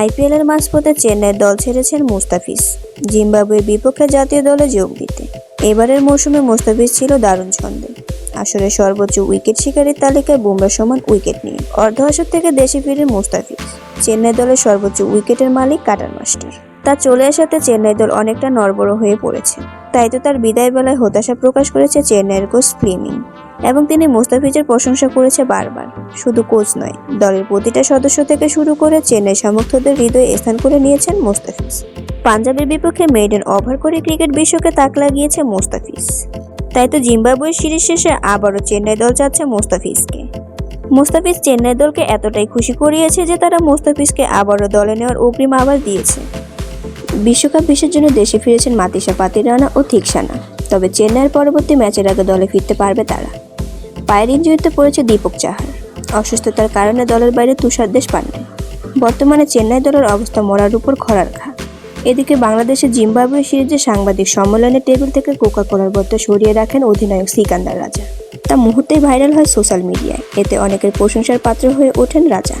আইপিএলের মাঝপথে চেন্নাইয়ের দল ছেড়েছেন মুস্তাফিজ। জিম্বাবুয়ের বিপক্ষে জাতীয় দলে যোগ দিতে। এবারের মৌসুমে মুস্তাফিজ ছিল দারুণ ছন্দে। আসলে সর্বোচ্চ উইকেট শিকারীর তালিকায় বুমরা সমান উইকেট নিয়ে। অর্ধ আসর থেকে দেশে ফিরে মুস্তাফিজ। চেন্নাই দলের সর্বোচ্চ উইকেটের মালিক কাটার মাস্টার। তা চলে আসাতে চেন্নাই দল অনেকটা নড়বড় হয়ে পড়েছে। তাই তো তার বিদায় বেলায় হতাশা প্রকাশ করেছে চেন্নাইয়ের কোচ ফ্লিমিং। এবং তিনি মুস্তাফিজের প্রশংসা করেছে বারবার। শুধু কোচ নয়, দলের প্রতিটা সদস্য থেকে শুরু করে চেন্নাই সমর্থকদের হৃদয়ে স্থান করে নিয়েছেন মুস্তাফিজ। পাঞ্জাবের বিপক্ষে মেডেন ওভার করে ক্রিকেট বিশ্বকে তাক লাগিয়েছে মুস্তাফিজ। তাই তো জিম্বাবুয়ের সিরিজ শেষে আবারও চেন্নাই দল চাচ্ছে মুস্তাফিজকে। মুস্তাফিজ চেন্নাই দলকে এতটাই খুশি করিয়েছে যে তারা মুস্তাফিজকে আবারও দলে নেওয়ার অগ্রিম আবার দিয়েছে। বিশ্বকাপ বিশ্বের জন্য দেশে ফিরেছেন মাতিসা পাতিরানা ও থিকসানা। তবে চেন্নাইয়ের পরবর্তী ম্যাচের আগে দলে ফিরতে পারবে তারা। পায়ের ইঞ্জুরিতে পড়েছে দীপক চাহার অসুস্থতার কারণে দলের বাইরে তুষার দেশ পাননি। বর্তমানে চেন্নাই দলের অবস্থা মরার উপর খরার খা এদিকে বাংলাদেশের জিম্বাবুয়ে সিরিজে সাংবাদিক সম্মেলনে টেবিল থেকে কোকা কোলার বোতল সরিয়ে রাখেন অধিনায়ক সিকান্দার রাজা। তা মুহূর্তেই ভাইরাল হয় সোশ্যাল মিডিয়ায়। এতে অনেকের প্রশংসার পাত্র হয়ে ওঠেন রাজা।